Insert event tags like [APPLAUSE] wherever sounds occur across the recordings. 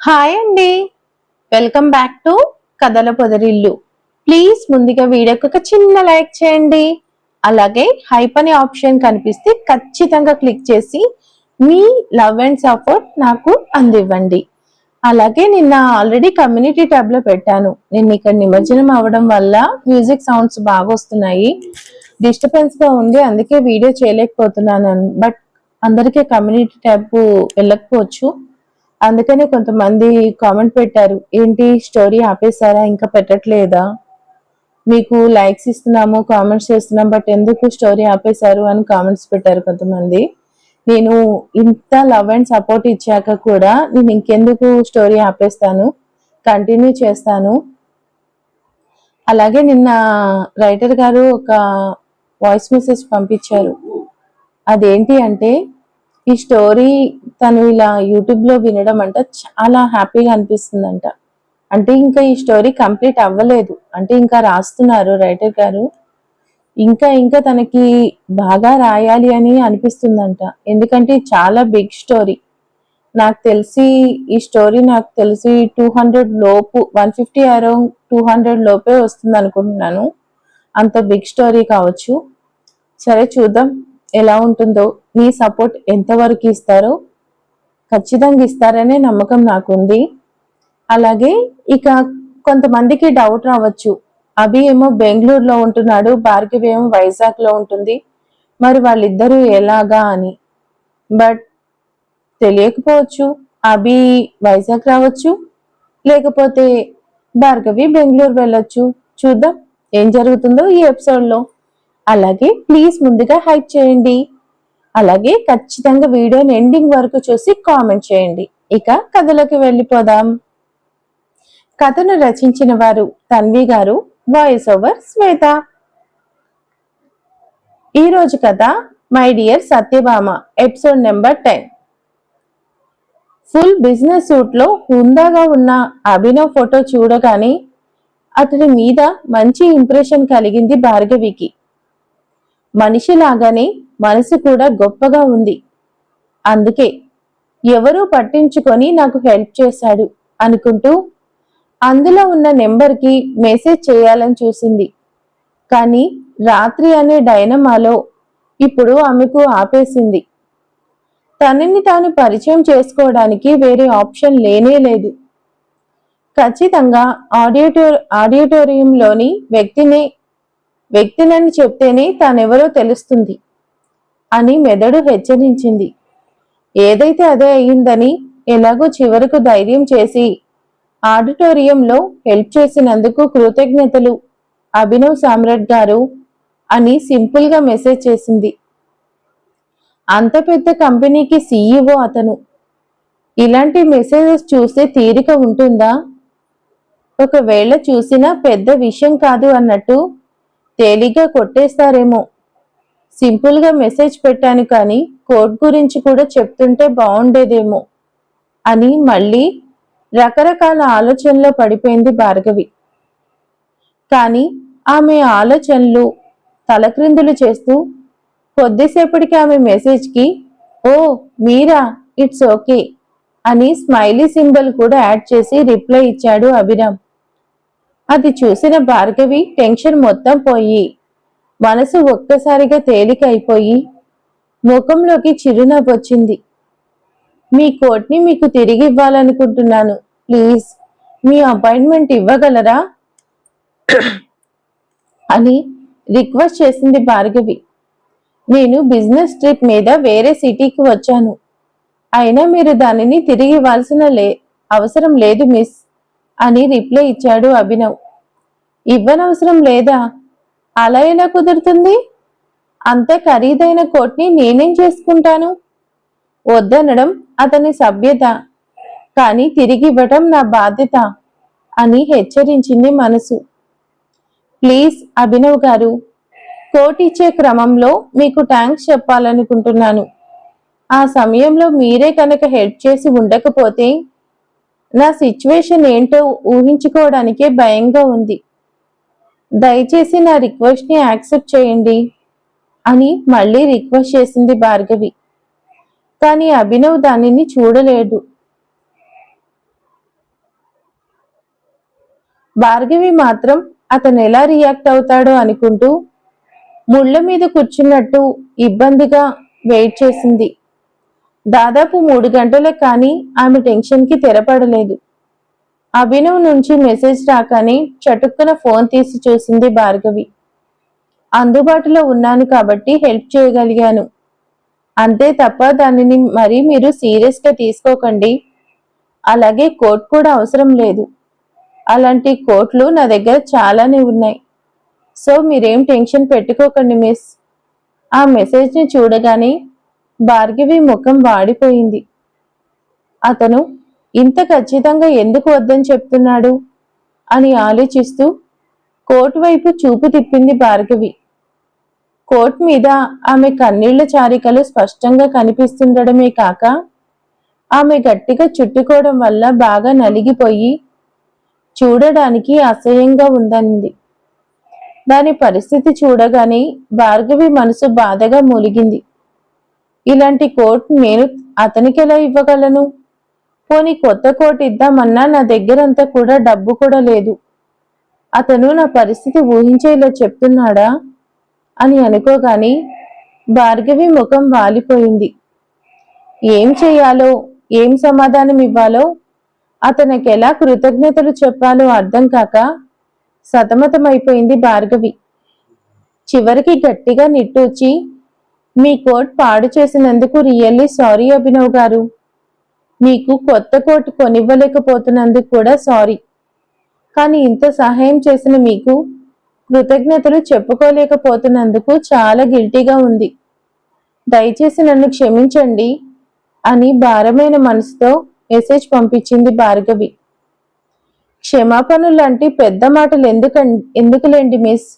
Hi అండి welcome back to కథల పొదరిల్లు please ముందుగా వీడియోకి ఒక చిన్న లైక్ చేయండి. అలాగే హైప్ అనే ఆప్షన్ కనిపిస్తే ఖచ్చితంగా క్లిక్ చేసి మీ లవ్ అండ్ సపోర్ట్ నాకు అందివ్వండి. అలాగే నిన్న ఆల్రెడీ కమ్యూనిటీ ట్యాబ్లో పెట్టాను. నేను ఇక్కడ నిమజ్జనం అవ్వడం వల్ల మ్యూజిక్ సౌండ్స్ బాగా వస్తున్నాయి. డిస్టర్బెన్స్గా ఉంది అందుకే వీడియో చేయలేకపోతున్నాను. బట్ అందరికీ కమ్యూనిటీ ట్యాబ్ వెళ్ళకపోవచ్చు. అందుకనే కొంతమంది కామెంట్ పెట్టారు ఏంటి స్టోరీ ఆపేశారా? ఇంకా పెట్టట్లేదా? మీకు లైక్స్ ఇస్తున్నాము కామెంట్స్ చేస్తున్నాం బట్ ఎందుకు స్టోరీ ఆపేశారు? అని కామెంట్స్ పెట్టారు కొంతమంది. నేను ఇంత లవ్ అండ్ సపోర్ట్ ఇచ్చాక కూడా నేను ఇంకెందుకు స్టోరీ ఆపేస్తాను? కంటిన్యూ చేస్తాను. అలాగే నిన్న రైటర్ గారు ఒక వాయిస్ మెసేజ్ పంపించారు. అదేంటి అంటే ఈ స్టోరీ తను ఇలా యూట్యూబ్లో వినడం అంట చాలా హ్యాపీగా అనిపిస్తుందంట. అంటే ఇంకా ఈ స్టోరీ కంప్లీట్ అవ్వలేదు. అంటే ఇంకా రాస్తున్నారు రైటర్ గారు. ఇంకా ఇంకా తనకి బాగా రాయాలి అని అనిపిస్తుందంట. ఎందుకంటే చాలా బిగ్ స్టోరీ. నాకు తెలిసి ఈ స్టోరీ నాకు తెలిసి టూ హండ్రెడ్ లోపు one fifty around two hundred లోపే వస్తుంది అనుకుంటున్నాను అంత బిగ్ స్టోరీ కావచ్చు. సరే చూద్దాం. ఎలా ఉంటుందో మీ సపోర్ట్ ఎంతవరకు ఇస్తారో ఖచ్చితంగా ఇస్తారనే నమ్మకం నాకుంది. అలాగే ఇక కొంతమందికి డౌట్ రావచ్చు. అభి ఏమో బెంగళూరులో ఉంటున్నాడు భార్గవి ఏమో వైజాగ్లో ఉంటుంది. మరి వాళ్ళిద్దరూ ఎలాగా అని. బట్ తెలియకపోవచ్చు అభి వైజాగ్ రావచ్చు లేకపోతే భార్గవి బెంగళూరు వెళ్ళొచ్చు. చూద్దాం ఏం జరుగుతుందో ఈ ఎపిసోడ్లో. అలాగే ప్లీజ్ ముందుగా హైప్ చేయండి. అలాగే ఖచ్చితంగా వీడియోని ఎండింగ్ వరకు చూసి కామెంట్ చేయండి. ఇక కథలోకి వెళ్ళిపోదాం. కథను రచించిన వారు తన్వి గారు వాయిస్ ఓవర్ శ్వేత. ఈరోజు కథ my dear Satyabhama episode number ten full business సూట్లో హుందాగా ఉన్న అభినవ్ ఫోటో చూడగానే అతని మీద మంచి ఇంప్రెషన్ కలిగింది భార్గవికి. మనిషిలాగానే మనసు కూడా గొప్పగా ఉంది. అందుకే ఎవరూ పట్టించుకొని నాకు హెల్ప్ చేశాడు అనుకుంటూ అందులో ఉన్న నెంబర్కి మెసేజ్ చేయాలని చూసింది. కానీ రాత్రి అనే డైనమాలో ఇప్పుడు ఆమెకు ఆపేసింది. తనని తాను పరిచయం చేసుకోవడానికి వేరే ఆప్షన్ లేనే లేదు. ఖచ్చితంగా ఆడియోటో ఆడియోటోరియంలోని వ్యక్తిని వ్యక్తినని చెప్తేనే తానెవరో తెలుస్తుంది అని మెదడు హెచ్చరించింది. ఏదైతే అదే అయ్యిందని ఎలాగో చివరకు ధైర్యం చేసి ఆడిటోరియంలో హెల్ప్ చేసినందుకు కృతజ్ఞతలు అభినవ్ సామ్రాట్ గారు అని సింపుల్గా మెసేజ్ చేసింది. అంత పెద్ద కంపెనీకి సీఈఓ అతను. ఇలాంటి మెసేజెస్ చూస్తే తీరిక ఉంటుందా? ఒకవేళ చూసినా పెద్ద విషయం కాదు అన్నట్టు తేలిగ్గా కొట్టేస్తారేమో. సింపుల్గా మెసేజ్ పెట్టాను కానీ కోడ్ గురించి కూడా చెప్తుంటే బాగుండేదేమో అని మళ్ళీ రకరకాల ఆలోచనలో పడిపోయింది భార్గవి. కానీ ఆమె ఆలోచనలు తలక్రిందులు చేస్తూ కొద్దిసేపటికి ఆమె మెసేజ్కి ఓ మీరా ఇట్స్ ఓకే అని స్మైలీ సింబల్ కూడా యాడ్ చేసి రిప్లై ఇచ్చాడు అభిరామ్. అది చూసిన భార్గవి టెన్షన్ మొత్తం పోయి మనసు ఒక్కసారిగా తేలిక అయిపోయి ముఖంలోకి చిరునవ్వు వచ్చింది. మీ కోట్ని మీకు తిరిగి ఇవ్వాలనుకుంటున్నాను. ప్లీజ్ మీ అపాయింట్మెంట్ ఇవ్వగలరా? [CLEARS THROAT] అని రిక్వెస్ట్ చేసింది భార్గవి. నేను బిజినెస్ ట్రిప్ మీద వేరే సిటీకి వచ్చాను. అయినా మీరు దానిని తిరిగి ఇవ్వాల్సిన లే అవసరం లేదు మిస్. అని రిప్లై ఇచ్చాడు అభినవ్. ఇవ్వనవసరం లేదా? అలా ఎలా కుదురుతుంది? అంత ఖరీదైన కోట్ని నేనేం చేసుకుంటాను? వద్దనడం అతని సభ్యత. కానీ తిరిగి ఇవ్వటం నా బాధ్యత అని హెచ్చరించింది మనసు. ప్లీజ్ అభినవ్ గారు కోట్ ఇచ్చే క్రమంలో మీకు థ్యాంక్స్ చెప్పాలనుకుంటున్నాను. ఆ సమయంలో మీరే కనుక హెల్ప్ చేసి ఉండకపోతే నా సిచ్యువేషన్ ఏంటో ఊహించుకోవడానికే భయంగా ఉంది. దయచేసి నా రిక్వెస్ట్ని యాక్సెప్ట్ చేయండి అని మళ్ళీ రిక్వెస్ట్ చేసింది భార్గవి. కానీ అభినవ్ దానిని చూడలేడు భార్గవి మాత్రం అతను ఎలా రియాక్ట్ అవుతాడో అనుకుంటూ ముళ్ళ మీద కూర్చున్నట్టు ఇబ్బందిగా వెయిట్ చేసింది. దాదాపు మూడు గంటలకు కానీ ఆమె టెన్షన్కి తెరపడలేదు. అభినవ్ నుంచి మెసేజ్ రాగానే చటుక్కున ఫోన్ తీసి చూసింది భార్గవి. అందుబాటులో ఉన్నాను కాబట్టి హెల్ప్ చేయగలిగాను. అంతే తప్ప దానిని మరి మీరు సీరియస్గా తీసుకోకండి. అలాగే కోట్ కూడా అవసరం లేదు. అలాంటి కోట్లు నా దగ్గర చాలానే ఉన్నాయి. సో మీరేం టెన్షన్ పెట్టుకోకండి మిస్ ఆ మెసేజ్ని చూడగానే భార్గవి ముఖం వాడిపోయింది. అతను ఇంత ఖచ్చితంగా ఎందుకు వద్దని చెప్తున్నాడు? అని ఆలోచిస్తూ కోట్ వైపు చూపు తిప్పింది భార్గవి. కోట్ మీద ఆమె కన్నీళ్ళ చారికలు స్పష్టంగా కనిపిస్తుండడమే కాక ఆమె గట్టిగా చుట్టుకోవడం వల్ల బాగా నలిగిపోయి చూడడానికి అసహ్యంగా ఉందనింది. దాని పరిస్థితి చూడగానే భార్గవి మనసు బాధగా మూలిగింది. ఇలాంటి కోట్ నేను అతనికి ఎలా ఇవ్వగలను? పోనీ కొత్త కోట్ ఇద్దామన్నా నా దగ్గరంతా కూడా డబ్బు కూడా లేదు. అతను నా పరిస్థితి ఊహించేలా చెప్తున్నాడా? అని అనుకోగాని భార్గవి ముఖం వాలిపోయింది. ఏం చేయాలో? ఏం సమాధానం ఇవ్వాలో? అతనికి ఎలా కృతజ్ఞతలు చెప్పాలో అర్థం కాక సతమతమైపోయింది భార్గవి. చివరికి గట్టిగా నిట్టూచి మీ కోట్ పాడు చేసినందుకు రియల్లీ సారీ అభినవ్ గారు. మీకు కొత్త కోట్ కొనివ్వలేకపోతున్నందుకు కూడా సారీ. కానీ ఇంత సహాయం చేసిన మీకు కృతజ్ఞతలు చెప్పుకోలేకపోతున్నందుకు చాలా గిల్టీగా ఉంది. దయచేసి నన్ను క్షమించండి అని భారమైన మనసుతో మెసేజ్ పంపించింది భార్గవి. క్షమాపణలు లాంటి పెద్ద మాటలు ఎందుకు ఎందుకులేండి మిస్?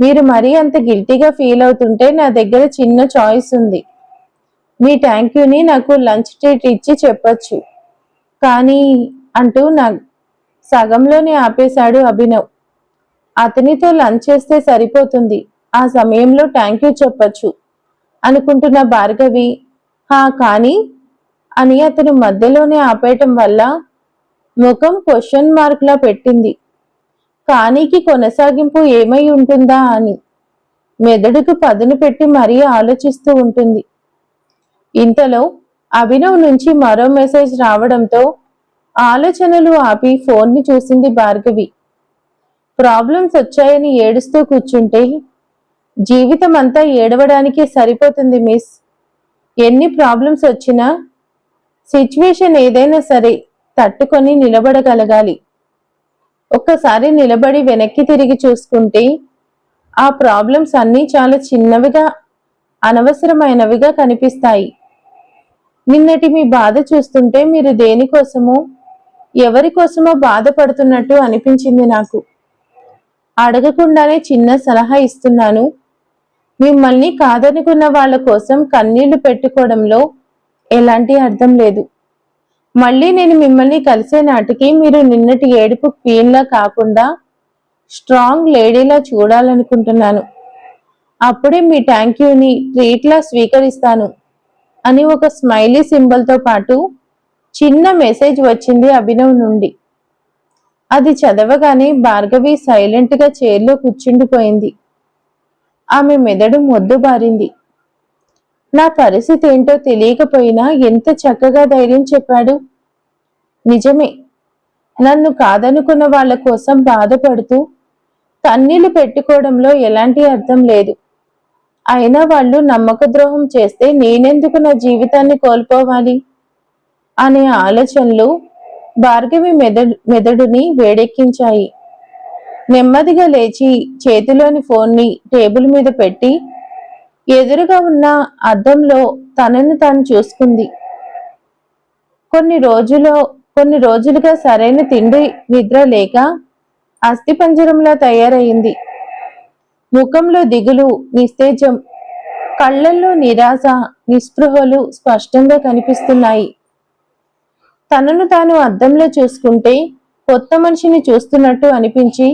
మీరు మరీ అంత గిల్టీగా ఫీల్ అవుతుంటే నా దగ్గర చిన్న చాయిస్ ఉంది. మీ థ్యాంక్ యూని నాకు లంచ్ ట్రీట్ ఇచ్చి చెప్పొచ్చు. కానీ అంటూ నా సగంలోనే ఆపేశాడు అభినవ్. అతనితో లంచ్ చేస్తే సరిపోతుంది. ఆ సమయంలో థ్యాంక్ యూ చెప్పొచ్చు అనుకుంటున్న భార్గవి. హా కానీ అని అతను మధ్యలోనే ఆపేయటం వల్ల ముఖం క్వశ్చన్ మార్క్లా పెట్టింది. కానీకి కొనసాగింపు ఏమై ఉంటుందా అని మెదడుకు పదును పెట్టి మరీ ఆలోచిస్తూ ఉంటుంది. ఇంతలో అభినవ్ నుంచి మరో మెసేజ్ రావడంతో ఆలోచనలు ఆపి ఫోన్ని చూసింది భార్గవి. ప్రాబ్లమ్స్ వచ్చాయని ఏడుస్తూ కూర్చుంటే జీవితం అంతా ఏడవడానికే సరిపోతుంది మిస్. ఎన్ని ప్రాబ్లమ్స్ వచ్చినా సిచ్యువేషన్ ఏదైనా సరే తట్టుకొని నిలబడగలగాలి. ఒక్కసారి నిలబడి వెనక్కి తిరిగి చూసుకుంటే ఆ ప్రాబ్లమ్స్ అన్నీ చాలా చిన్నవిగా అనవసరమైనవిగా కనిపిస్తాయి. నిన్నటి మీ బాధ చూస్తుంటే మీరు దేనికోసమో ఎవరి కోసమో బాధపడుతున్నట్టు అనిపించింది నాకు. అడగకుండానే చిన్న సలహా ఇస్తున్నాను. మిమ్మల్ని కాదనుకున్న వాళ్ళ కోసం కన్నీళ్ళు పెట్టుకోవడంలో ఎలాంటి అర్థం లేదు. మళ్ళీ నేను మిమ్మల్ని కలిసే నాటికి మీరు నిన్నటి ఏడుపు క్వీన్లా కాకుండా స్ట్రాంగ్ లేడీలా చూడాలనుకుంటున్నాను. అప్పుడే మీ థ్యాంక్ యూని ట్రీట్లా స్వీకరిస్తాను అని ఒక స్మైలీ సింబల్తో పాటు చిన్న మెసేజ్ వచ్చింది అభినవ్ నుండి. అది చదవగానే భార్గవి సైలెంట్గా చైర్లో కూర్చుండిపోయింది. ఆమె మెదడు మొద్దుబారింది నా పరిస్థితి ఏంటో తెలియకపోయినా ఎంత చక్కగా ధైర్యం చెప్పాడు. నిజమే. నన్ను కాదనుకున్న వాళ్ళ కోసం బాధపడుతూ కన్నీళ్ళు పెట్టుకోవడంలో ఎలాంటి అర్థం లేదు. అయినా వాళ్ళు నమ్మక ద్రోహం చేస్తే నేనెందుకు నా జీవితాన్ని కోల్పోవాలి? అనే ఆలోచనలు భార్గవి మెదడు మెదడుని వేడెక్కించాయి. నెమ్మదిగా లేచి చేతిలోని ఫోన్ని టేబుల్ మీద పెట్టి ఎదురుగా ఉన్న అద్దంలో తనను తాను చూసుకుంది. కొన్ని రోజులో కొన్ని రోజులుగా సరైన తిండి నిద్ర లేక అస్థిపంజరంలా తయారయింది ముఖంలో దిగులు నిస్తేజం కళ్ళల్లో నిరాశ నిస్పృహలు స్పష్టంగా కనిపిస్తున్నాయి. తనను తాను అద్దంలో చూసుకుంటే కొత్త మనిషిని చూస్తున్నట్టు అనిపించి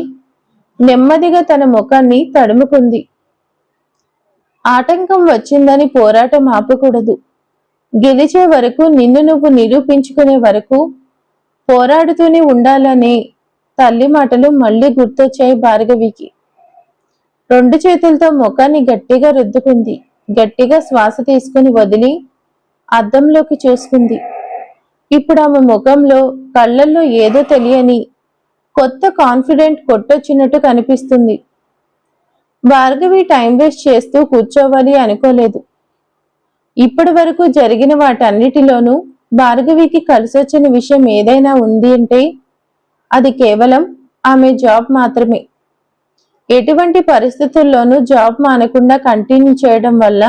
నెమ్మదిగా తన ముఖాన్ని తడుముకుంది. ఆటంకం వచ్చిందని పోరాటం ఆపకూడదు. గెలిచే వరకు నిన్ను నువ్వు నిరూపించుకునే వరకు పోరాడుతూనే ఉండాలనే తల్లి మాటలు మళ్ళీ గుర్తొచ్చాయి భార్గవికి. రెండు చేతులతో ముఖాన్ని గట్టిగా రుద్దుకుంది. గట్టిగా శ్వాస తీసుకుని వదిలి అద్దంలోకి చూసుకుంది. ఇప్పుడు ఆమె ముఖంలో కళ్ళల్లో ఏదో తెలియని కొత్త కాన్ఫిడెంట్ కొట్టొచ్చినట్టు కనిపిస్తుంది. భార్గవి టైం వేస్ట్ చేస్తూ కూర్చోవాలి అనుకోలేదు. ఇప్పటి వరకు జరిగిన వాటన్నిటిలోనూ భార్గవికి కలిసొచ్చిన విషయం ఏదైనా ఉంది అంటే అది కేవలం ఆమె జాబ్ మాత్రమే. ఎటువంటి పరిస్థితుల్లోనూ జాబ్ మానకుండా కంటిన్యూ చేయడం వల్ల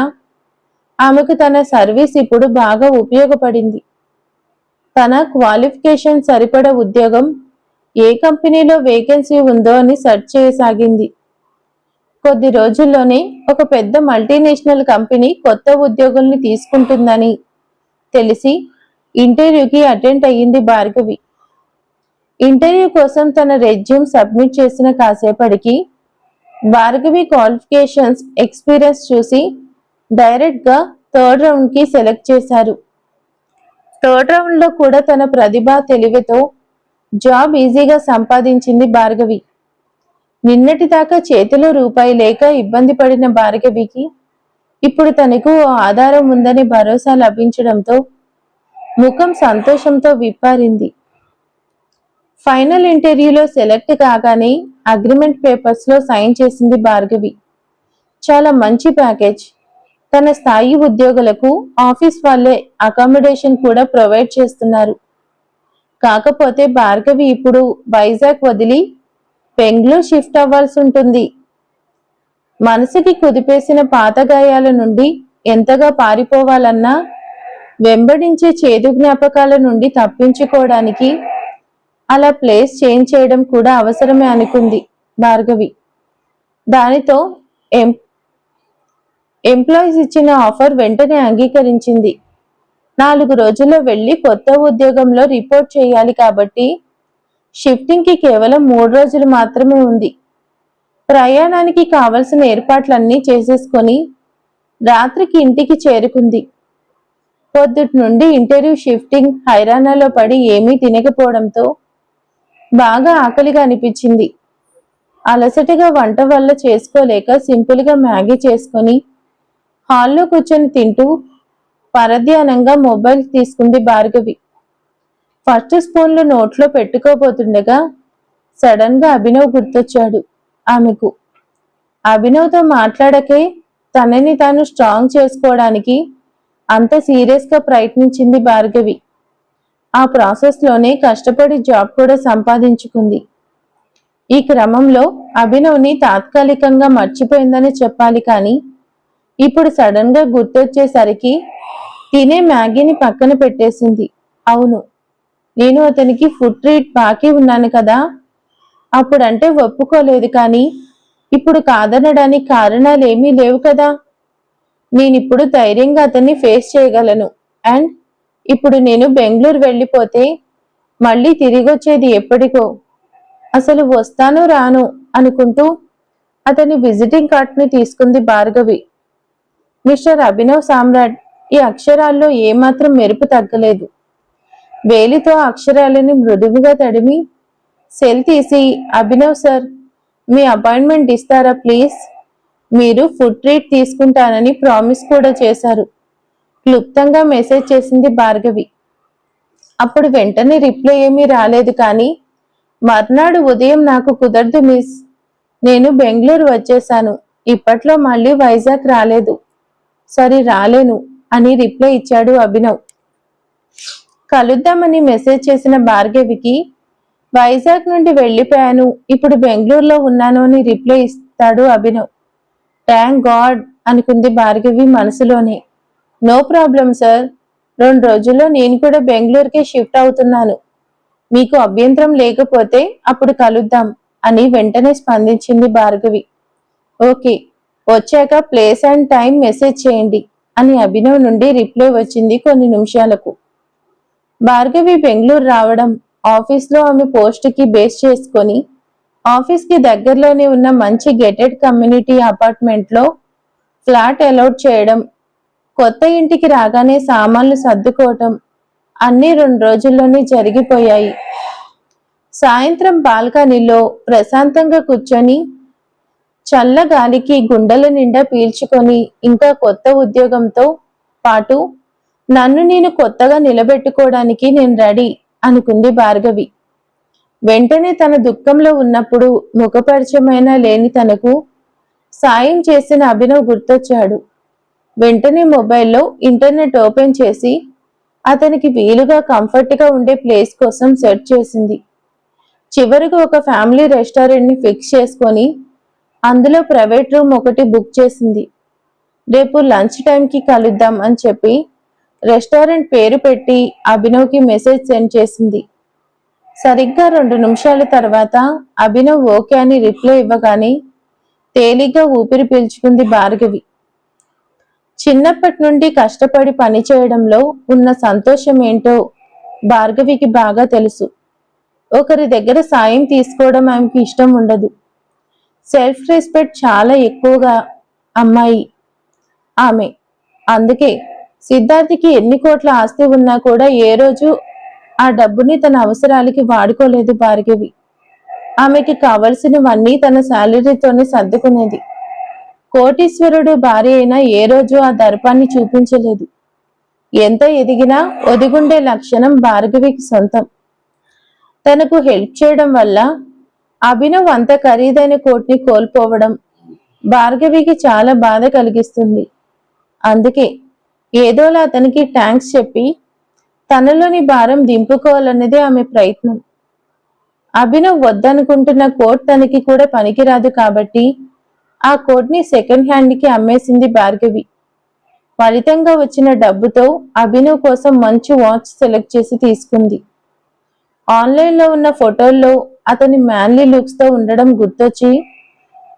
ఆమెకు తన సర్వీస్ ఇప్పుడు బాగా ఉపయోగపడింది. తన క్వాలిఫికేషన్ సరిపడ ఉద్యోగం ఏ కంపెనీలో వేకెన్సీ ఉందో అని సెర్చ్ చేయసాగింది. కొద్ది రోజుల్లోనే ఒక పెద్ద మల్టీనేషనల్ కంపెనీ కొత్త ఉద్యోగుల్ని తీసుకుంటుందని తెలిసి ఇంటర్వ్యూకి అటెండ్ అయ్యింది భార్గవి. ఇంటర్వ్యూ కోసం తన రెజ్యూమ్ సబ్మిట్ చేసిన కాసేపటికి భార్గవి క్వాలిఫికేషన్స్ ఎక్స్పీరియన్స్ చూసి డైరెక్ట్గా థర్డ్ రౌండ్కి సెలెక్ట్ చేశారు. థర్డ్ రౌండ్లో కూడా తన ప్రతిభ తెలివితో జాబ్ ఈజీగా సంపాదించింది భార్గవి. నిన్నటి దాకా చేతిలో రూపాయి లేక ఇబ్బంది పడిన భార్గవికి ఇప్పుడు తనకు ఓ ఆధారం ఉందని భరోసా లభించడంతో ముఖం సంతోషంతో విప్పారింది. ఫైనల్ ఇంటర్వ్యూలో సెలెక్ట్ కాగానే అగ్రిమెంట్ పేపర్స్లో సైన్ చేసింది భార్గవి. చాలా మంచి ప్యాకేజ్. తన స్థాయి ఉద్యోగులకు ఆఫీస్ వాళ్ళే అకామిడేషన్ కూడా ప్రొవైడ్ చేస్తున్నారు. కాకపోతే భార్గవి ఇప్పుడు వైజాగ్ వదిలి బెంగళూరు షిఫ్ట్ అవ్వాల్సి ఉంటుంది. మనసుకి కుదిపేసిన పాత గాయాల నుండి ఎంతగా పారిపోవాలన్నా వెంబడించే చేదు జ్ఞాపకాల నుండి తప్పించుకోవడానికి అలా ప్లేస్ చేంజ్ చేయడం కూడా అవసరమే అనుకుంది భార్గవి. దానితో ఎం ఎంప్లాయీస్ ఇచ్చిన ఆఫర్ వెంటనే అంగీకరించింది. నాలుగు రోజుల్లో వెళ్ళి కొత్త ఉద్యోగంలో రిపోర్ట్ చేయాలి కాబట్టి షిఫ్టింగ్కి కేవలం మూడు రోజులు మాత్రమే ఉంది. ప్రయాణానికి కావలసిన ఏర్పాట్లన్నీ చేసేసుకొని రాత్రికి ఇంటికి చేరుకుంది. పొద్దుటి నుండి ఇంటర్వ్యూ షిఫ్టింగ్ హైరానాలో పడి ఏమీ తినకపోవడంతో బాగా ఆకలిగా అనిపించింది. అలసటగా వంట వల్ల చేసుకోలేక సింపుల్గా మ్యాగీ చేసుకొని హాల్లో కూర్చొని తింటూ పరధ్యానంగా మొబైల్ తీసుకుంది భార్గవి. ఫస్ట్ స్పూన్లు నోట్లో పెట్టుకోబోతుండగా సడన్గా అభినవ్ గుర్తొచ్చాడు ఆమెకు. అభినవ్తో మాట్లాడకే తనని తాను స్ట్రాంగ్ చేసుకోవడానికి అంత సీరియస్గా ప్రయత్నించింది భార్గవి. ఆ ప్రాసెస్లోనే కష్టపడి జాబ్ కూడా సంపాదించుకుంది. ఈ క్రమంలో అభినవ్ని తాత్కాలికంగా మర్చిపోయిందని చెప్పాలి కానీ ఇప్పుడు సడన్గా గుర్తొచ్చేసరికి తినే మ్యాగీని పక్కన పెట్టేసింది. అవును నేను అతనికి ఫుడ్ ట్రీట్ బాకీ ఉన్నాను కదా. అప్పుడంటే ఒప్పుకోలేదు కానీ ఇప్పుడు కాదనడానికి కారణాలు ఏమీ లేవు కదా. నేనిప్పుడు ధైర్యంగా అతన్ని ఫేస్ చేయగలను. అండ్ ఇప్పుడు నేను బెంగళూరు వెళ్ళిపోతే మళ్ళీ తిరిగి వచ్చేది ఎప్పటికో. అసలు వస్తాను రాను అనుకుంటూ అతని విజిటింగ్ కార్డ్ని తీసుకుంది భార్గవి. మిస్టర్ అభినవ్ సామ్రాట్ ఈ అక్షరాల్లో ఏమాత్రం మెరుపు తగ్గలేదు. వేలితో అక్షరాలని మృదువుగా తడిమి సెల్ తీసి అభినవ్ సార్ మీ అపాయింట్మెంట్ ఇస్తారా ప్లీజ్? మీరు ఫుడ్ ట్రీట్ తీసుకుంటానని ప్రామిస్ కూడా చేశారు. క్లుప్తంగా మెసేజ్ చేసింది భార్గవి. అప్పుడు వెంటనే రిప్లై ఏమీ రాలేదు కానీ మర్నాడు ఉదయం నాకు కుదరదు మిస్. నేను బెంగళూరు వచ్చేసాను ఇప్పట్లో మళ్ళీ వైజాగ్ రాలేదు. సరే రాలేను అని రిప్లై ఇచ్చాడు అభినవ్. కలుద్దామని మెసేజ్ చేసిన భార్గవికి వైజాగ్ నుండి వెళ్ళిపోయాను. ఇప్పుడు బెంగళూరులో ఉన్నాను అని రిప్లై ఇస్తాడు అభినవ్ థ్యాంక్ గాడ్ అనుకుంది భార్గవి మనసులోనే. No problem sir. రెండు రోజుల్లో నేను కూడా బెంగళూరుకే షిఫ్ట్ అవుతున్నాను. మీకు అభ్యంతరం లేకపోతే అప్పుడు కలుద్దాం అని వెంటనే స్పందించింది భార్గవి. ఓకే వచ్చాక ప్లేస్ అండ్ టైం మెసేజ్ చేయండి అని అభినవ్ నుండి రిప్లై వచ్చింది కొన్ని నిమిషాలకు. భార్గవి బెంగళూరు రావడం ఆఫీస్లో ఆమె పోస్ట్కి బేస్ చేసుకొని ఆఫీస్కి దగ్గరలోనే ఉన్న మంచి గెటెడ్ కమ్యూనిటీ అపార్ట్మెంట్లో ఫ్లాట్ అలౌట్ చేయడం కొత్త ఇంటికి రాగానే సామాన్లు సర్దుకోవటం అన్ని రెండు రోజుల్లోనే జరిగిపోయాయి. సాయంత్రం బాల్కనీలో ప్రశాంతంగా కూర్చొని చల్లగాలికి గుండెల నిండా పీల్చుకొని ఇంకా కొత్త ఉద్యోగంతో పాటు నన్ను నేను కొత్తగా నిలబెట్టుకోవడానికి నేను రెడీ అనుకుంది భార్గవి. వెంటనే తన దుఃఖంలో ఉన్నప్పుడు ముఖపరిచయమైన లేని తనకు సాయం చేసిన అభినవ్ గుర్తొచ్చాడు. వెంటనే మొబైల్లో ఇంటర్నెట్ ఓపెన్ చేసి అతనికి వీలుగా కంఫర్ట్గా ఉండే ప్లేస్ కోసం సెర్చ్ చేసింది. చివరికి ఒక ఫ్యామిలీ రెస్టారెంట్ని ఫిక్స్ చేసుకొని అందులో ప్రైవేట్ రూమ్ ఒకటి బుక్ చేసింది. రేపు లంచ్ టైంకి కలుద్దాం అని చెప్పి రెస్టారెంట్ పేరు పెట్టి అభినవ్కి మెసేజ్ సెండ్ చేసింది. సరిగ్గా రెండు నిమిషాల తర్వాత అభినవ్ ఓకే అని రిప్లై ఇవ్వగానే తేలిగ్గా ఊపిరి పీల్చుకుంది భార్గవి. చిన్నప్పటి నుండి కష్టపడి పని చేయడంలో ఉన్న సంతోషం ఏంటో భార్గవికి బాగా తెలుసు. ఒకరి దగ్గర సాయం తీసుకోవడం ఆమెకి ఇష్టం ఉండదు. సెల్ఫ్ రెస్పెక్ట్ చాలా ఎక్కువగా అమ్మాయి. ఆమె. అందుకే సిద్ధార్థికి ఎన్ని కోట్ల ఆస్తి ఉన్నా కూడా ఏ రోజు ఆ డబ్బుని తన అవసరాలకి వాడుకోలేదు భార్గవి. ఆమెకి కావలసినవన్నీ తన శాలరీతోనే సర్దుకునేది. కోటీశ్వరుడు భార్య అయినా ఏ రోజు ఆ దర్పాన్ని చూపించలేదు. ఎంత ఎదిగినా ఒదిగుండే లక్షణం భార్గవికి సొంతం. తనకు హెల్ప్ చేయడం వల్ల అభినవ్ అంత ఖరీదైన కోట్ని కోల్పోవడం భార్గవికి చాలా బాధ కలిగిస్తుంది. అందుకే ఏదోలా అతనికి థ్యాంక్స్ చెప్పి తనలోని భారం దింపుకోవాలన్నదే ఆమె ప్రయత్నం. అభినవ్ వద్దనుకుంటున్న కోట్ తనకి కూడా పనికిరాదు కాబట్టి ఆ కోట్ని సెకండ్ హ్యాండ్కి అమ్మేసింది భార్గవి. ఫలితంగా వచ్చిన డబ్బుతో అభినవ్ కోసం మంచి వాచ్ సెలెక్ట్ చేసి తీసుకుంది. ఆన్లైన్లో ఉన్న ఫోటోల్లో అతని మ్యాన్లీ లుక్స్తో ఉండడం గుర్తొచ్చి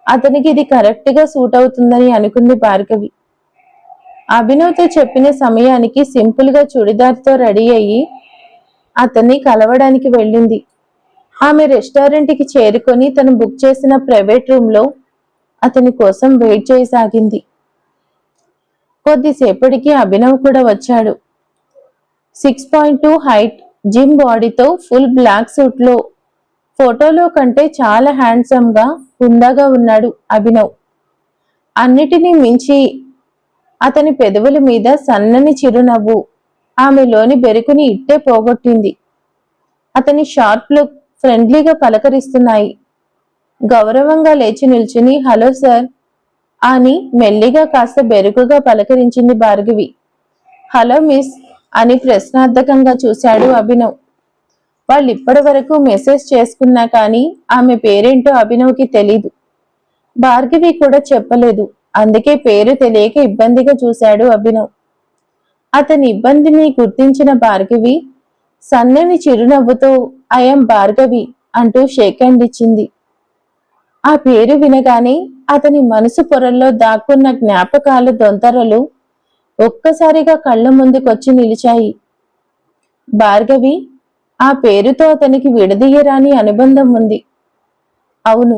అతనికి ఇది కరెక్ట్గా సూట్ అవుతుందని అనుకుంది భార్గవి. అభినవ్తో చెప్పిన సమయానికి సింపుల్గా చుడిదార్తో రెడీ అయ్యి అతన్ని కలవడానికి వెళ్ళింది. ఆమె రెస్టారెంట్కి చేరుకొని తను బుక్ చేసిన ప్రైవేట్ రూమ్లో అతని కోసం వెయిట్ చేయసాగింది. కొద్దిసేపటికి అభినవ్ కూడా వచ్చాడు. Six point two height gym బాడీతో full black సూట్లో ఫోటోలో కంటే చాలా హ్యాండ్సమ్గా హుందాగా ఉన్నాడు అభినవ్. అన్నిటినీ మించి అతని పెదవుల మీద సన్నని చిరునవ్వు ఆమెలోని బెరుకుని ఇట్టే పోగొట్టింది. అతని షార్ప్ లుక్ ఫ్రెండ్లీగా పలకరిస్తున్నాయి. గౌరవంగా లేచి నిల్చుని హలో సార్ అని మెల్లిగా కాస్త బెరుకుగా పలకరించింది భార్గవి. హలో మిస్ అని ప్రశ్నార్థకంగా చూశాడు అభినవ్. వాళ్ళు ఇప్పటి వరకు మెసేజ్ చేసుకున్నా కానీ ఆమె పేరేంటో అభినవ్కి తెలీదు. భార్గవి కూడా చెప్పలేదు. అందుకే పేరు తెలియక ఇబ్బందిగా చూశాడు అభినవ్. అతని ఇబ్బందిని గుర్తించిన భార్గవి సన్నని చిరునవ్వుతో ఐఎం భార్గవి అంటూ షేక్ హ్యాండ్ ఇచ్చింది. ఆ పేరు వినగానే అతని మనసు పొరల్లో దాక్కున్న జ్ఞాపకాలు దొంతరలు ఒక్కసారిగా కళ్ళ ముందుకొచ్చి నిలిచాయి. భార్గవి ఆ పేరుతో అతనికి విడదీయరాని అనుబంధం ఉంది. అవును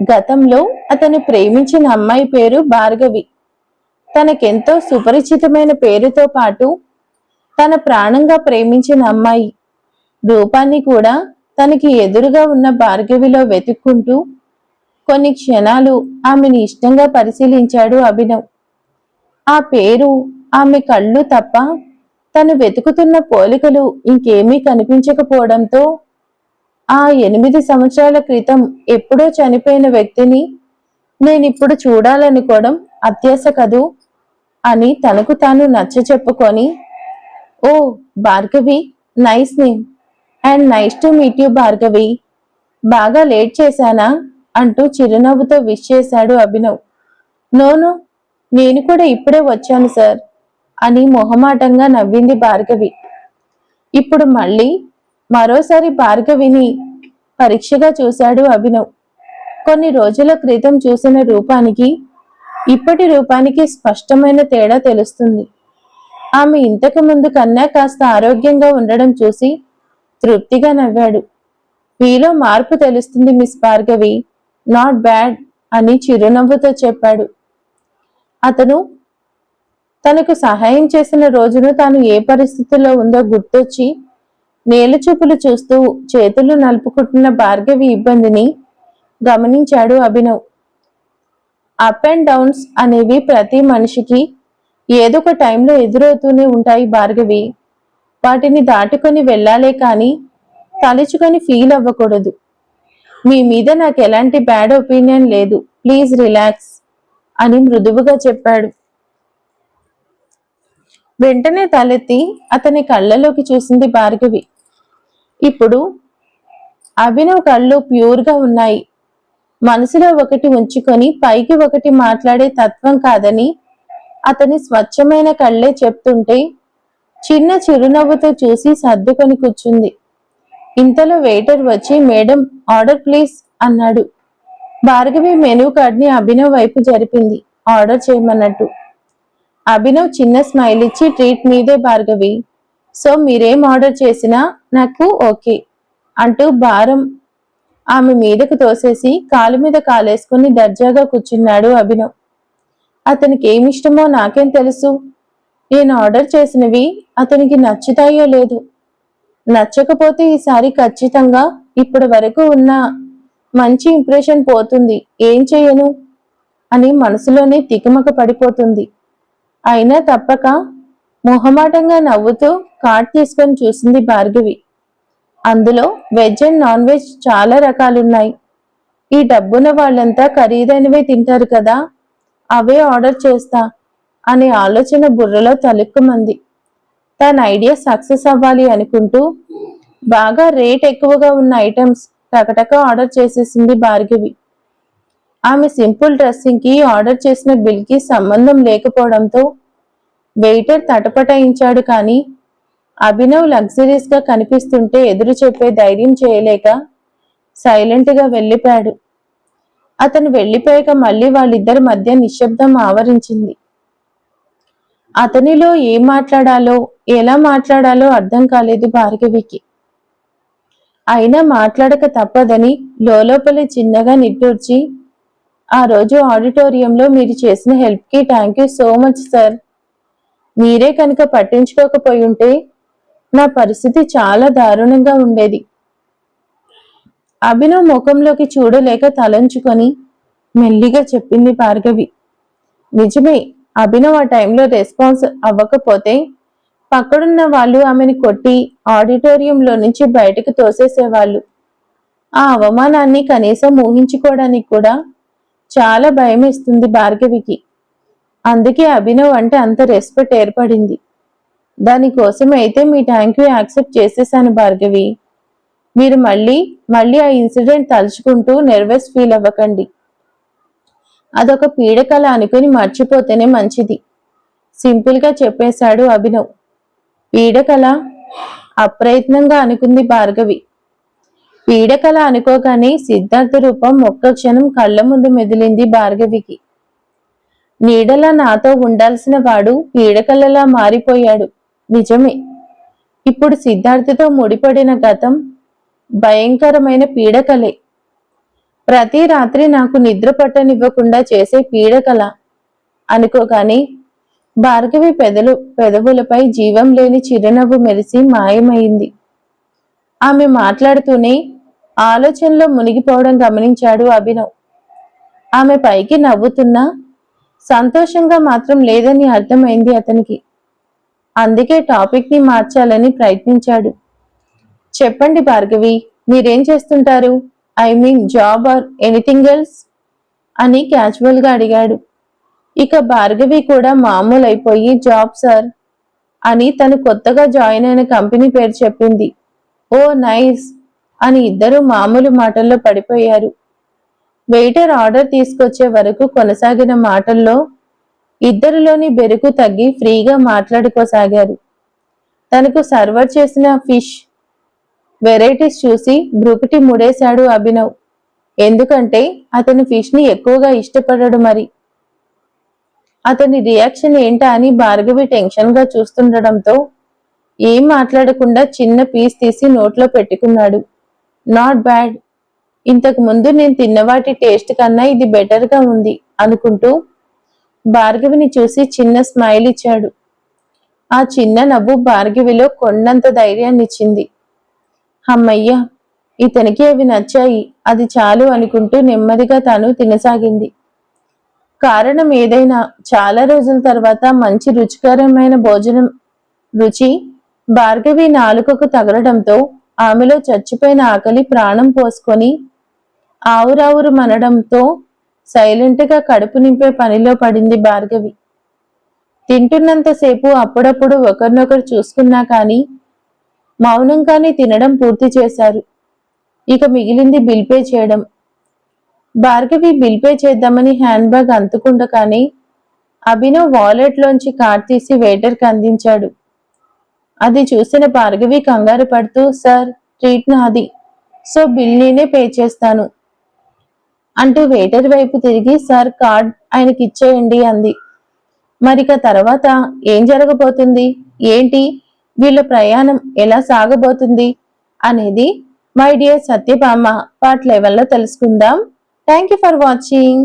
గతంలో అతను ప్రేమించిన అమ్మాయి పేరు భార్గవి. తనకెంతో సుపరిచితమైన పేరుతో పాటు తన ప్రాణంగా ప్రేమించిన అమ్మాయి. రూపాన్ని కూడా తనకి ఎదురుగా ఉన్న భార్గవిలో వెతుక్కుంటూ కొన్ని క్షణాలు ఆమెని ఇష్టంగా పరిశీలించాడు అభినవ్. ఆ పేరు ఆమె కళ్ళు తప్ప తను వెతుకుతున్న పోలికలు ఇంకేమీ కనిపించకపోవడంతో ఆ ఎనిమిది సంవత్సరాల క్రితం ఎప్పుడో చనిపోయిన వ్యక్తిని నేనిప్పుడు చూడాలనుకోవడం అత్యాశ కదూ? అని తనకు తాను నచ్చ చెప్పుకొని ఓ Bhargavi nice name. And nice to meet you Bhargavi. బాగా లేట్ చేశానా? అంటూ చిరునవ్వుతో విష్ చేశాడు అభినవ్. నోను నేను కూడా ఇప్పుడే వచ్చాను సార్. అని మొహమాటంగా నవ్వింది భార్గవి. ఇప్పుడు మళ్ళీ మరోసారి భార్గవిని పరీక్షగా చూశాడు అభినవ్. కొన్ని రోజుల క్రితం చూసిన రూపానికి ఇప్పటి రూపానికి స్పష్టమైన తేడా తెలుస్తుంది. ఆమె ఇంతకు ముందు కన్నా కాస్త ఆరోగ్యంగా ఉండడం చూసి తృప్తిగా నవ్వాడు. మీలో మార్పు తెలుస్తుంది మిస్ భార్గవి. నాట్ బ్యాడ్ అని చిరునవ్వుతో చెప్పాడు. అతను తనకు సహాయం చేసిన రోజును తాను ఏ పరిస్థితిలో ఉందో గుర్తొచ్చి నేలచూపులు చూస్తూ చేతులు నలుపుకుంటున్న భార్గవి ఇబ్బందిని గమనించాడు అభినవ్. అప్ అండ్ డౌన్స్ అనేవి ప్రతి మనిషికి ఏదో ఒక టైంలో ఎదురవుతూనే ఉంటాయి భార్గవి. వాటిని దాటుకొని వెళ్ళాలే కానీ తలుచుకొని ఫీల్ అవ్వకూడదు. మీ మీద నాకు ఎలాంటి బ్యాడ్ ఒపీనియన్ లేదు. ప్లీజ్ రిలాక్స్ అని మృదువుగా చెప్పాడు. వెంటనే తలెత్తి అతని కళ్ళలోకి చూసింది భార్గవి. ఇప్పుడు అభినవ్ కళ్ళు ప్యూర్గా ఉన్నాయి. మనసులో ఒకటి ఉంచుకొని పైకి ఒకటి మాట్లాడే తత్వం కాదని అతని స్వచ్ఛమైన కళ్ళే చెప్తుంటే చిన్న చిరునవ్వుతో చూసి సర్దుకొని కూర్చుంది. ఇంతలో వెయిటర్ వచ్చి మేడం ఆర్డర్ ప్లీజ్ అన్నాడు. భార్గవి మెనూ కార్డ్ని అభినవ్ వైపు జరిపింది. ఆర్డర్ చేయమన్నట్టు. అభినవ్ చిన్న స్మైల్ ఇచ్చి ట్రీట్ మీదే భార్గవి. సో మీరేం ఆర్డర్ చేసినా నాకు ఓకే అంటూ భారం ఆమె మీదకు తోసేసి కాలు మీద కాలేసుకుని దర్జాగా కూర్చున్నాడు అభినవ్. అతనికి ఏమిష్టమో నాకేం తెలుసు. నేను ఆర్డర్ చేసినవి అతనికి నచ్చుతాయో లేదు. నచ్చకపోతే ఈసారి ఖచ్చితంగా ఇప్పటి వరకు ఉన్న మంచి ఇంప్రెషన్ పోతుంది. ఏం చేయను? అని మనసులోనే తికమక పడిపోతుంది. అయినా తప్పక మొహమాటంగా నవ్వుతూ కార్డ్ తీసుకొని చూసింది భార్గవి. అందులో వెజ్ అండ్ నాన్ వెజ్ చాలా రకాలున్నాయి. ఈ డబ్బున వాళ్ళంతా ఖరీదైనవే తింటారు కదా అవే ఆర్డర్ చేస్తా అనే ఆలోచన బుర్రలో తలుక్కుమంది. తన ఐడియా సక్సెస్ అవ్వాలి అనుకుంటూ బాగా రేట్ ఎక్కువగా ఉన్న ఐటమ్స్ టకటక ఆర్డర్ చేసేసింది భార్గవి. ఆమె సింపుల్ డ్రెస్సింగ్కి ఆర్డర్ చేసిన బిల్కి సంబంధం లేకపోవడంతో వెయిటర్ తటపటాయించాడు కానీ అభినవ్ లగ్జరీస్గా కనిపిస్తుంటే ఎదురు చెప్పే ధైర్యం చేయలేక సైలెంట్గా వెళ్ళిపోయాడు. అతను వెళ్ళిపోయాక మళ్ళీ వాళ్ళిద్దరి మధ్య నిశ్శబ్దం ఆవరించింది. అతనిలో ఏం మాట్లాడాలో ఎలా మాట్లాడాలో అర్థం కాలేదు భార్గవికి. అయినా మాట్లాడక తప్పదని లోపలే చిన్నగా నిట్టూర్చి ఆ రోజు ఆడిటోరియంలో మీరు చేసిన హెల్ప్కి thank you so much sir. మీరే కనుక పట్టించుకోకపోయి ఉంటే నా పరిస్థితి చాలా దారుణంగా ఉండేది. అభినవ్ ముఖంలోకి చూడలేక తలంచుకొని మెల్లిగా చెప్పింది భార్గవి. నిజమే అభినవ్ ఆ టైంలో రెస్పాన్స్ అవ్వకపోతే పక్కడున్న వాళ్ళు ఆమెను కొట్టి ఆడిటోరియంలో నుంచి బయటకు తోసేసేవాళ్ళు. ఆ అవమానాన్ని కనీసం ఊహించుకోవడానికి కూడా చాలా భయమేస్తుంది భార్గవికి. అందుకే అభినవ్ అంటే అంత రెస్పెక్ట్ ఏర్పడింది. దానికోసం అయితే మీ థ్యాంక్ యూ యాక్సెప్ట్ చేసేసాను భార్గవి. మీరు మళ్ళీ మళ్ళీ ఆ ఇన్సిడెంట్ తలుచుకుంటూ నెర్వస్ ఫీల్ అవ్వకండి. అదొక పీడకల అనుకుని మర్చిపోతేనే మంచిది. సింపుల్గా చెప్పేశాడు అభినవ్. పీడకల? అప్రయత్నంగా అనుకుంది భార్గవి. పీడకల అనుకోగానే సిద్ధార్థ రూపం ఒక్క క్షణం కళ్ళ ముందు మెదిలింది భార్గవికి. నీడలా నాతో ఉండాల్సిన వాడు పీడకలలా మారిపోయాడు. నిజమే. ఇప్పుడు సిద్ధార్థతో ముడిపడిన గతం భయంకరమైన పీడకలే. ప్రతి రాత్రి నాకు నిద్ర పట్టనివ్వకుండా చేసే పీడకల. అనుకోగాని భార్గవి పెదలు పెదవులపై జీవం లేని చిరునవ్వు మెరిసి మాయమైంది. ఆమె మాట్లాడుతూనే ఆలోచనలో మునిగిపోవడం గమనించాడు అభినవ్. ఆమె పైకి నవ్వుతున్నా సంతోషంగా మాత్రం లేదని అర్థమైంది అతనికి. అందుకే టాపిక్ని మార్చాలని ప్రయత్నించాడు. చెప్పండి భార్గవి మీరేం చేస్తుంటారు? I mean job or anything else? అని క్యాజువల్గా అడిగాడు. ఇక భార్గవి కూడా మామూలు అయిపోయి జాబ్ సార్ అని తను కొత్తగా జాయిన్ అయిన కంపెనీ పేరు చెప్పింది. ఓ నైస్ అని ఇద్దరు మామూలు మాటల్లో పడిపోయారు. వెయిటర్ ఆర్డర్ తీసుకొచ్చే వరకు కొనసాగిన మాటల్లో ఇద్దరిలోని బెరుకు తగ్గి ఫ్రీగా మాట్లాడుకోసాగారు. తనకు సర్వర్ చేసిన ఫిష్ వెరైటీస్ చూసి బ్రుకుటి ముడేశాడు అభినవ్. ఎందుకంటే అతని ఫిష్ని ఎక్కువగా ఇష్టపడడు మరి. అతని రియాక్షన్ ఏంటా అని భార్గవి టెన్షన్గా చూస్తుండడంతో ఏం మాట్లాడకుండా చిన్న పీస్ తీసి నోట్లో పెట్టుకున్నాడు. నాట్ బ్యాడ్ ఇంతకు ముందు నేను తిన్నవాటి టేస్ట్ కన్నా ఇది బెటర్గా ఉంది అనుకుంటూ భార్గవిని చూసి చిన్న స్మైల్ ఇచ్చాడు. ఆ చిన్న నవ్వు భార్గవిలో కొండంత ధైర్యాన్ని ఇచ్చింది. అమ్మయ్య ఇతనికి అవి నచ్చాయి అది చాలు అనుకుంటూ నెమ్మదిగా తాను తినసాగింది. కారణం ఏదైనా చాలా రోజుల తర్వాత మంచి రుచికరమైన భోజనం రుచి భార్గవి నాలుకకు తగలడంతో ఆమెలో చచ్చిపోయిన ఆకలి ప్రాణం పోసుకొని ఆవురావురు మనడంతో సైలెంట్గా కడుపు నింపే పనిలో పడింది భార్గవి. తింటున్నంతసేపు అప్పుడప్పుడు ఒకరినొకరు చూసుకున్నా కానీ మౌనంగానే తినడం పూర్తి చేశారు. ఇక మిగిలింది బిల్ పే చేయడం. భార్గవి బిల్ పే చేద్దామని హ్యాండ్ బ్యాగ్ అందుకుండగానే అభినవ్ వాలెట్లోంచి కార్డ్ తీసి వెయిటర్కి అందించాడు. అది చూసిన భార్గవి కంగారు పడుతూ సార్ ట్రీట్ నాది. సో బిల్ నేనే పే చేస్తాను. అంటూ వెయిటర్ వైపు తిరిగి సార్ కార్డ్ ఆయనకి ఇచ్చేయండి అంది. మరిక తర్వాత ఏం జరగబోతుంది? ఏంటి? వీళ్ళ ప్రయాణం ఎలా సాగబోతుంది? అనేది మై డియర్ సత్యభామ పార్ట్ లెవెల్లో తెలుసుకుందాం. Thank you for watching.